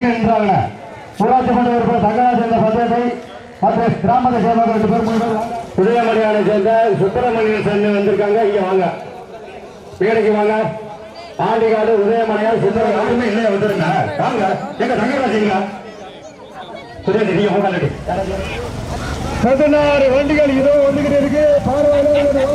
என்றாங்க. ஊராட்சி மன்ற உறுப்பினர் தங்கராஜ் என்ற பந்தயத்தை மற்ற கிராமத்தை சேர்ந்தவங்க ரெண்டு பேர் மூணு பேர் உதயமணியானை சேர்ந்த சுப்பிரமணியன் சேர்ந்து வந்திருக்காங்க. இங்க வாங்க. மேடைக்கு வாங்க. பாண்டிகாடு உதயமணியா சுந்தரம் யாருமே இல்லையா? வந்துருங்க. வாங்க. எங்க தங்கராஜ் சுரேஷ் நீங்க உட்காந்துட்டு பதினாறு வண்டிகள் இதோ வந்துகிட்டு இருக்கு. பார்வையாளர்கள்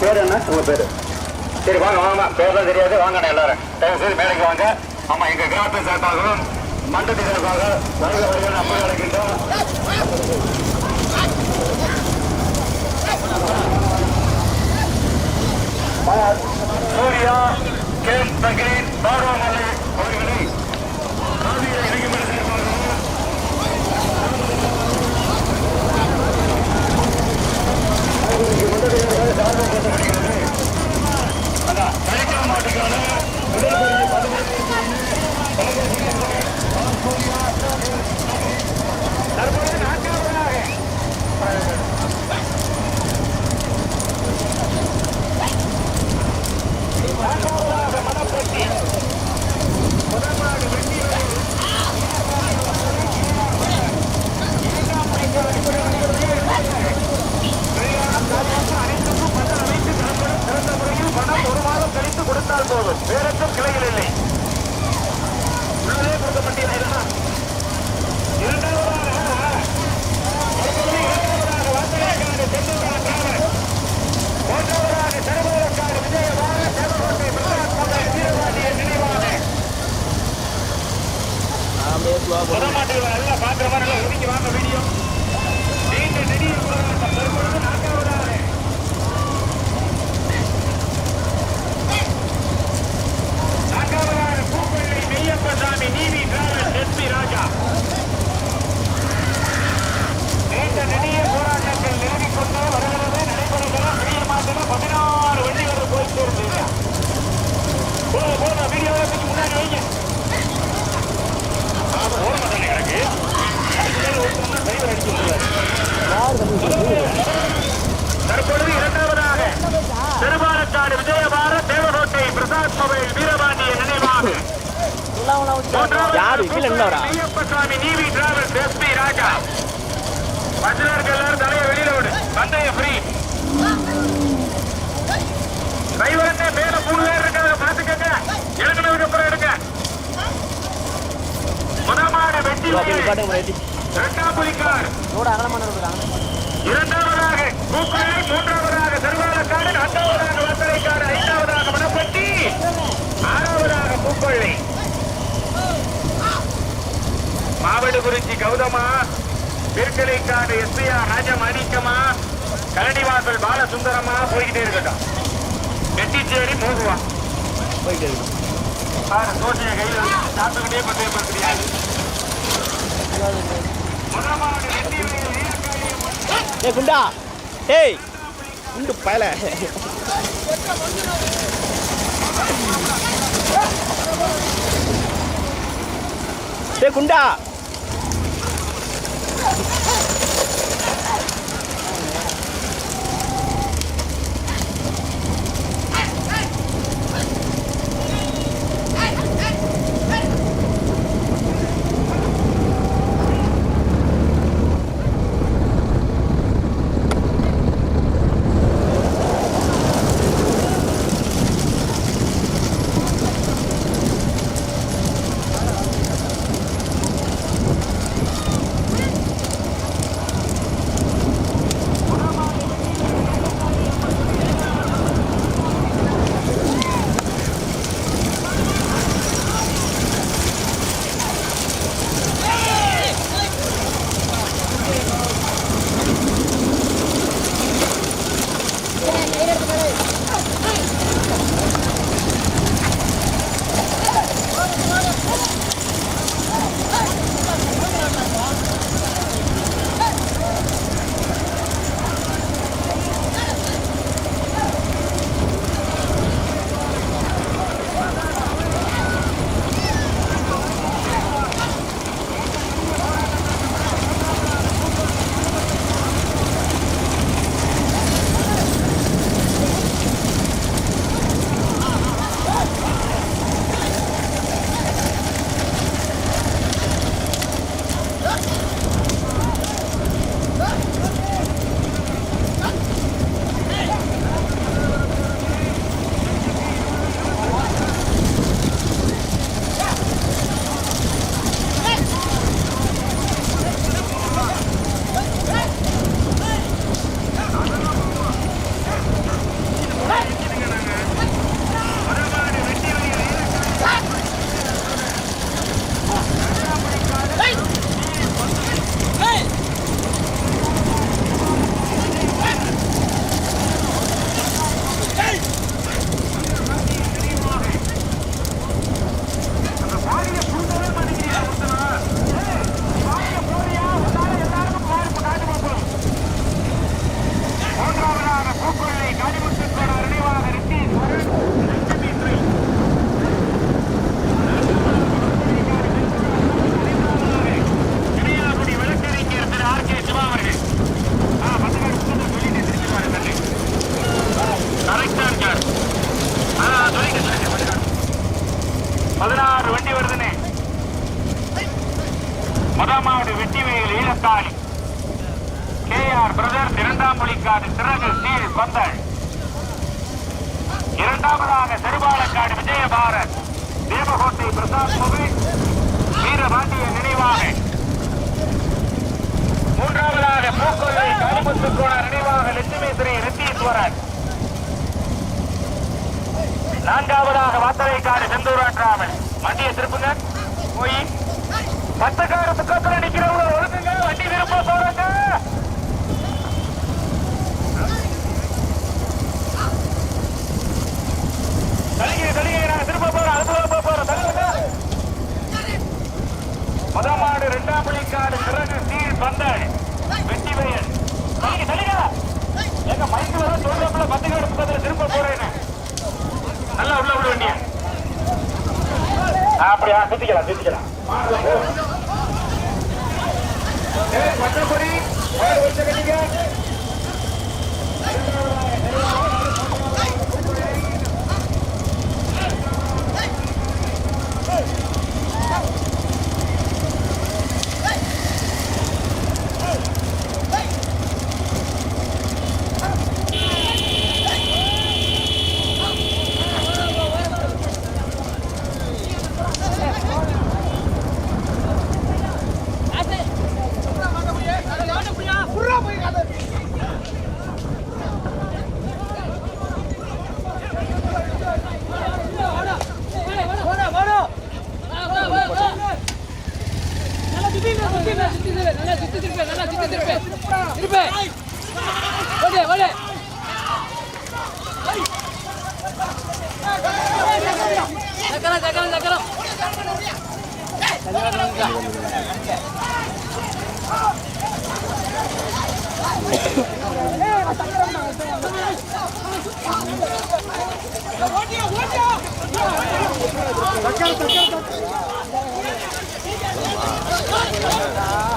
பேர் என்ன? உங்கள் பேர்? சரி வாங்க வாங்க பேர் தான் தெரியாது. வாங்க எல்லாரும். தயவு செய்து மேடைக்கு வாங்க. ஆமாம் எங்கள் கிராமத்தை சார்பாகவும் மண்டலத்தை சார்பாக வருக வருக நம்ம அழைக்கின்றோம் சூர்யா கே தகிரீன் பாரவாமலை மலை திருவாரக்காடு விஜயபார தேவகோட்டை பிரசாத் மொபைல் வீரபாண்டிய நினைவாக. யாரு? கீழே நின்னவரா? ஐயப்பசாமி நீவி டிராவல்ஸ் எஸ்பி ராஜா. பஜ்ரர்கள் எல்லாரும் தலையை வெளியில விடு. பந்தய ஃப்ரீ டிரைவரங்க மேல மூணு பேர் இருக்காங்க பாத்துக்கங்க இறங்கினதுக்கு அப்புறம் எடுங்க. முதமாடு வெட்டி ப்ரோ அப்படியே நிப்பாட்டுங்க ப்ரோ ஏற்றி இரண்டாம் புலிக்கார் ரோடு அகலமான ரோடு தாங்க இரண்டாவதாக பூக்கொள்ளை மூன்றாவதாக திருவாலக்காடு நான்காவதாக வத்தலைக்காடு ஐந்தாவதாக மணப்பட்டி ஆறாவதாக பூக்கொள்ளை மாவடுகுறிச்சி கௌதமா பிற்கலைக்காடு எஸ்பிஆர் ராஜமாணிக்கமா கரடிவாசல் பாலசுந்தரமா போய்கிட்டே இருக்கட்டும் வெட்டிச்சேரி மோகுவா. போய்கிட்டே இருக்கட்டும் பாரு தோசையை கையில் சாப்பிட்டுக்கிட்டே பந்தய பத்திரியாது ஏ குண்டா. ஏய் குண்டு பயல. ஏ குண்டா. காலிமுத்துக்கோண நினைவாக லட்சுமி ஸ்ரீ ரித்தீஸ்வரன் நான்காவதாக வாத்தலைக்காடு செந்தூராட்ராமன் வண்டியை திருப்புங்க போய். பத்துக்கார துக்கத்துல நிக்கிறவங்க ஒழுங்குங்க வண்டி திரும்ப போறாங்க. தலிகை தலிகை நாங்க திரும்ப போறோம் அது போக போறோம் தள்ளுங்க முதமாடு இரண்டாம் பள்ளிக்காடு சிறகு சீல் பந்தாடு வெட்டி வயல் தலிகை தலிகா எங்க மைக்கில் தான் சொல்றப்பல பத்துக்காடு பக்கத்துல திரும்ப போறேன்னு நல்லா உள்ள விட வேண்டிய அப்படியா சுத்திக்கலாம் சுத்திக்கலாம். மற்றபடி வச்ச கட்டிங்க அதை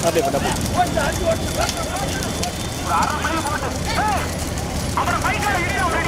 அப்படியே பண்ண அப்புறம் பைக்கார இடியா ரெடி மரியாதை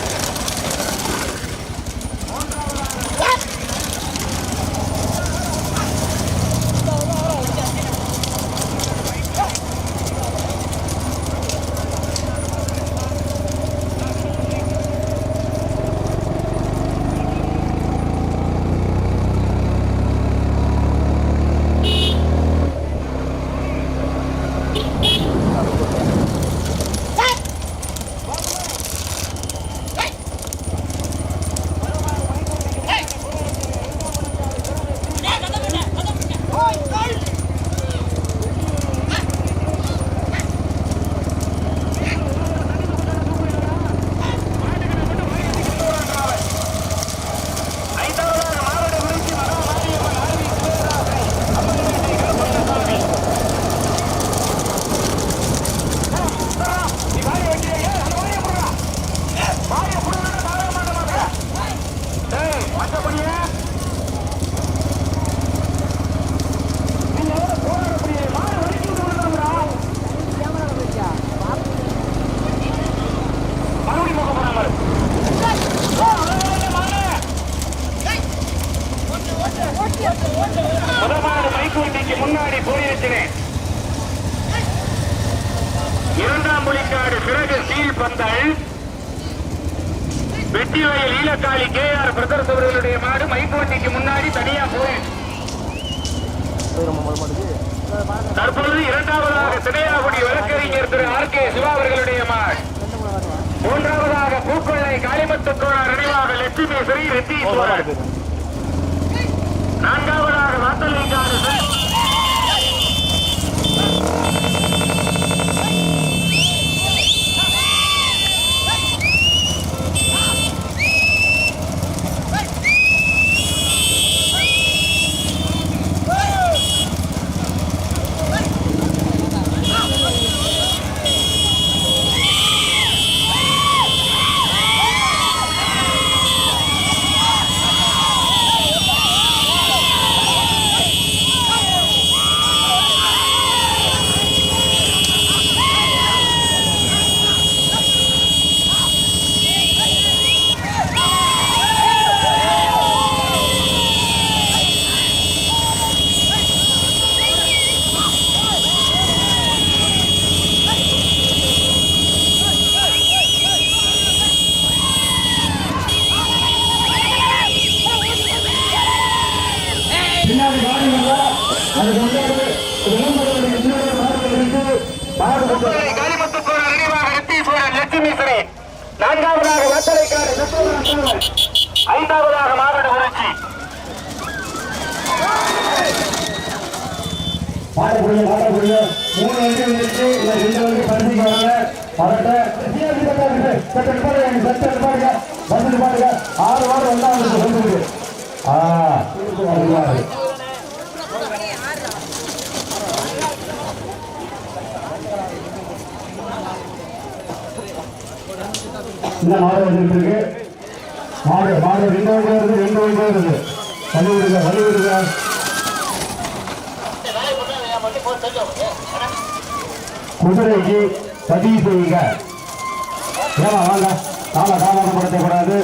வழக்கறிஞர் திரு ஆர் கே சிவா அவர்களுடைய மாட் மூன்றாவதாக பூக்கொள்ளை காளிமத்து தோழர் நினைவாக லட்சுமி ஸ்ரீ ரெத்தீஸ்வரர் நான்காவதாக வாத்தலிங்காடு அதுக்கு முன்னாடி விளம்பரங்கள் இன்னொரு மாடுகள் இருந்து மாடு கொஞ்சம் பூக்கொள்ளை காளிமத்து நான்காவதாக ஐந்தாவதாக மாவட்ட பாடக்கூடிய பாடக்கூடிய மூணு வண்டி வந்துருச்சு ரெண்டு வண்டி வராங்க சட்ட சட்ட ஆறு வாரம். வந்தா ஆ இந்த மாடு வந்துட்டு இருக்கு மாடு மாடு ரெண்டு வண்டி வருது ரெண்டு வண்டி வருது வழி விடுங்க வழி விடுங்க குதிரைக்கு பதிவு செய்யுங்க. ஏமா வாங்க. கால தாமதப்படுத்தக்கூடாது